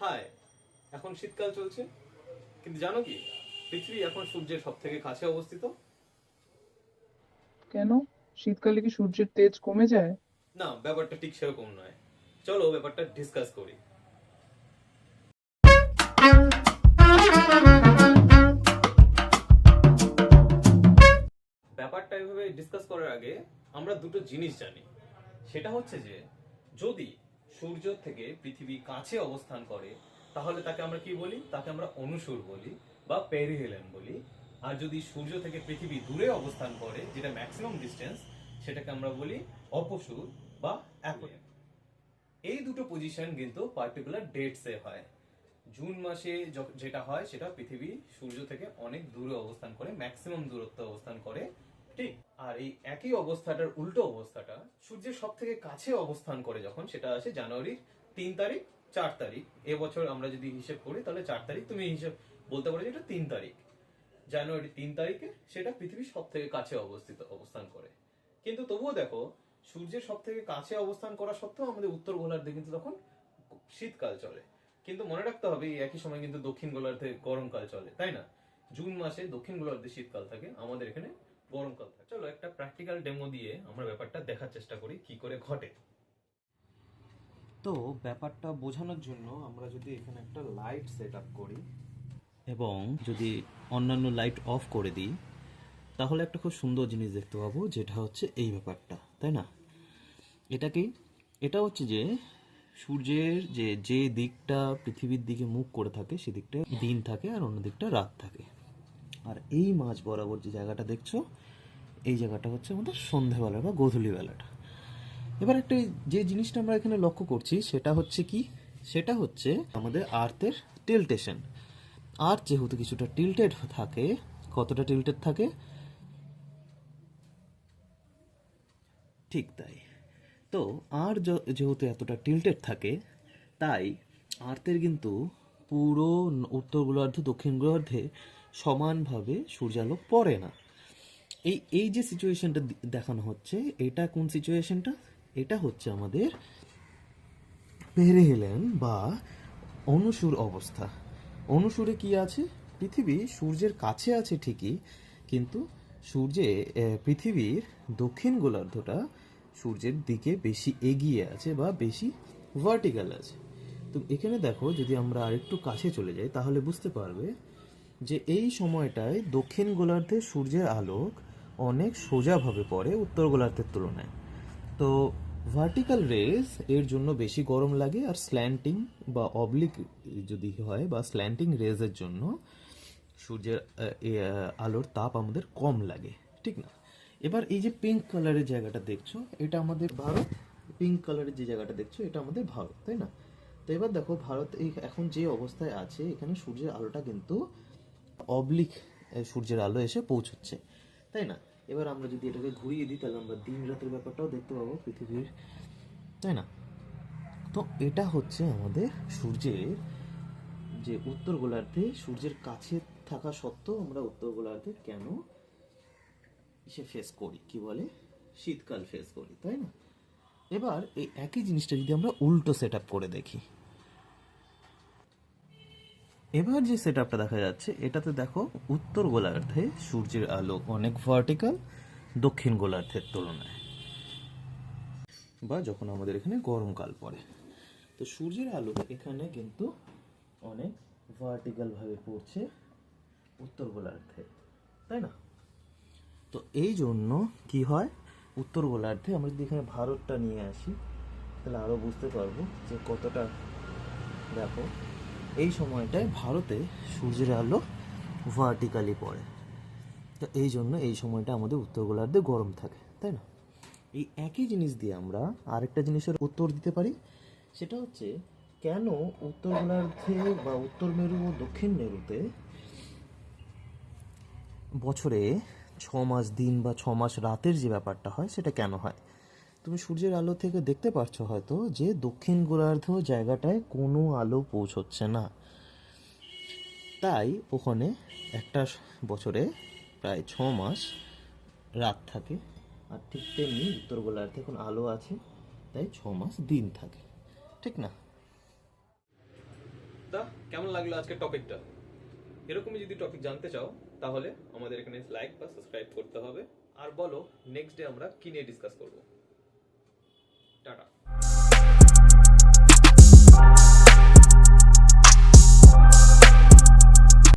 High এখন শীতকাল চলছে। কিন্তু জানো কি পৃথিবী এখন সূর্যের সব থেকে কাছে অবস্থিত। কেন? শীতকালে কি সূর্যের তেজ কমে যায়? না ব্যাপারটা ঠিক সেরকম নয়। চলো ব্যাপারটা ডিসকাস করি। ব্যাপারটা এভাবে ডিসকাস করার আগে আমরা দুটো জিনিস জানি। সেটা হচ্ছে যে যদি সূর্য থেকে পৃথিবী কাছে অবস্থান করে, তাহলে তাকে আমরা কি বলি? তাকে আমরা অনুসুর বলি বা পেরিহেলেন বলি। আর যদি সূর্য থেকে পৃথিবী দূরে অবস্থান করে, যেটা ম্যাক্সিমাম ডিস্টেন্স সেটাকে আমরা বলি অপসুর বা অ্যাকোয়েন এই দুটো পজিশন কিন্তু পার্টিকুলার ডেটসে হয়। জুন মাসে যেটা হয়, সেটা পৃথিবী সূর্য থেকে অনেক দূরে অবস্থান করে ম্যাক্সিমাম দূরত্ব অবস্থান করে। ঠিক আর এই একই অবস্থাটার উল্টো অবস্থাটা সূর্যের সব থেকে কাছে অবস্থান করে যখন, সেটা আসে জানুয়ারির তিন তারিখ, চার তারিখ। এবছর আমরা যদি হিসেব করি, তাহলে চার তারিখ তুমি হিসেব বলতে পারো যে এটা তিন তারিখ। জানুয়ারি তিন তারিখে সেটা পৃথিবীর সব থেকে কাছে অবস্থিত, অবস্থান করে। কিন্তু তবুও দেখো, সূর্যের সব থেকে কাছে অবস্থান করা সত্ত্বেও আমাদের উত্তর গোলার্ধে কিন্তু তখন শীতকাল চলে। কিন্তু মনে রাখতে হবে, এই একই সময় কিন্তু দক্ষিণ গোলার্ধে গরমকাল চলে, তাই না? জুন মাসে দক্ষিণ গোলার্ধে শীতকাল থাকে, আমাদের এখানে গরমকাল থাকে চলো একটা প্র্যাকটিক্যাল ডেমো দিয়ে আমরা ব্যাপারটা দেখার চেষ্টা করি, কি করে ঘটে। তো ব্যাপারটা বোঝানোর জন্য আমরা যদি এখানে একটা লাইট সেট আপ করি এবং যদি অন্যান্য লাইট অফ করে দিই, তাহলে একটা খুব সুন্দর জিনিস দেখতে পাবো, যেটা হচ্ছে এই ব্যাপারটা, তাই না? এটা কি? এটা হচ্ছে যে সূর্যের যে যে দিকটা পৃথিবীর দিকে মুখ করে থাকে সেদিকটা দিন থাকে আর অন্য দিকটা রাত থাকে। আর এই মাঝ বরাবর যে জায়গাটা দেখছ, এই জায়গাটা হচ্ছে আমাদের সন্ধ্যাবেলা বা গোধূলি বেলাটা এবার একটা যে জিনিসটা আমরা এখানে লক্ষ্য করছি, সেটা হচ্ছে কি? সেটা হচ্ছে আমাদের আর্থের টিল্টেশন আর্থ যেহেতু কিছুটা টিল্টেড থাকে, কতটা টিল্টেড থাকে? ঠিক তাই। তো আর যেহেতু এতটা টিল্টেড থাকে, তাই আর্থের কিন্তু পুরো উত্তর গোলার্ধ, দক্ষিণ গোলার্ধে সমানভাবে সূর্যালোক পড়ে না। এই এই যে সিচুয়েশনটা দেখানো হচ্ছে, এটা কোন সিচুয়েশনটা এটা হচ্ছে আমাদের পেরেহেলেন বা অনুসুর অবস্থা। অনুসুরে কি আছে? পৃথিবী সূর্যের কাছে আছে ঠিকই, কিন্তু সূর্যে পৃথিবীর দক্ষিণ গোলার্ধটা সূর্যের দিকে বেশি এগিয়ে আছে বা বেশি ভার্টিক্যাল আছে। তো এখানে দেখো, যদি আমরা আরেকটু কাছে চলে যাই, তাহলে বুঝতে পারবে যে এই সময়টায় দক্ষিণ গোলার্ধে সূর্যের আলোক অনেক সোজাভাবে পড়ে উত্তর গোলার্ধের তুলনায়। তো ভার্টিক্যাল রেস এর জন্য বেশি গরম লাগে আর স্ল্যান্টিং বা অবলিক যদি হয় বা স্ল্যান্টিং রেজের জন্য সূর্যের আলোর তাপ আমাদের কম লাগে, ঠিক না? এবার এই যে পিঙ্ক কালারের জায়গাটা দেখছ, এটা আমাদের ভারত। পিঙ্ক কালারের যে জায়গাটা দেখছ, এটা আমাদের ভারত, তাই না? তো এবার দেখো ভারত এই এখন যে অবস্থায় আছে, এখানে সূর্যের আলোটা কিন্তু অবলিক সূর্যের আলো এসে পৌঁছচ্ছে, তাই না? এবার আমরা যদি এটাকে ঘুরিয়ে দিই, তাহলে আমরা দিন রাতের ব্যাপারটাও দেখতে পাবো পৃথিবীর, তাই না? তো এটা হচ্ছে আমাদের সূর্যের যে উত্তর গোলার্ধে, সূর্যের কাছে থাকা সত্ত্বেও আমরা উত্তর গোলার্ধে কেন সে ফেস করি? কি বলে? শীতকাল ফেস করি, তাই না? এবার এই একই জিনিসটা যদি আমরা উল্টো সেট করে দেখি। এবার যে সেট আপটা দেখা যাচ্ছে, এটাতে দেখো উত্তর গোলার্ধে সূর্যের আলো অনেক ভার্টিক্যাল দক্ষিণ গোলার্ধের তুলনায়। বা যখন আমাদের এখানে গরমকাল পড়ে, তো সূর্যের আলো এখানে কিন্তু অনেক ভার্টিক্যাল ভাবে পড়ছে উত্তর গোলার্ধে, তাই না? তো এই জন্য কি হয়, উত্তর গোলার্ধে আমরা যদি এখানে ভারতটা নিয়ে আসি, তাহলে আরও বুঝতে পারব যে কতটা, দেখো এই সময়টায় ভারতে সূর্যের আলো ভার্টিক্যালি পড়ে। তো এই জন্য এই সময়টা আমাদের উত্তর গোলার্ধে গরম থাকে, তাই না? এই একই জিনিস দিয়ে আমরা আরেকটা জিনিসের উত্তর দিতে পারি, সেটা হচ্ছে কেন উত্তর গোলার্ধে বা উত্তর মেরু ও দক্ষিণ মেরুতে বছরে ছ মাস দিন বা ছ মাস রাতের যে ব্যাপারটা হয়, সেটা কেন হয়? তুমি সূর্যের আলো থেকে দেখতে পারছ হয়তো যে দক্ষিণ গোলার্ধ জায়গাটায় কোনো আলো পৌঁছচ্ছে না। তাই ওখানে একটা বছরে প্রায় ছ মাস রাত থাকে। আর ঠিক তেমনি উত্তর গোলার্ধে এখন আলো আছে, তাই ছ মাস দিন থাকে। ঠিক না? তা, কেমন লাগল আজকের টপিকটা? এরকমই যদি টপিক জানতে চাও, তাহলে আমাদের এখানে লাইক বা সাবস্ক্রাইব করতে হবে। আর বলো নেক্সট ডে আমরা কি নিয়ে ডিসকাস করব? টাটা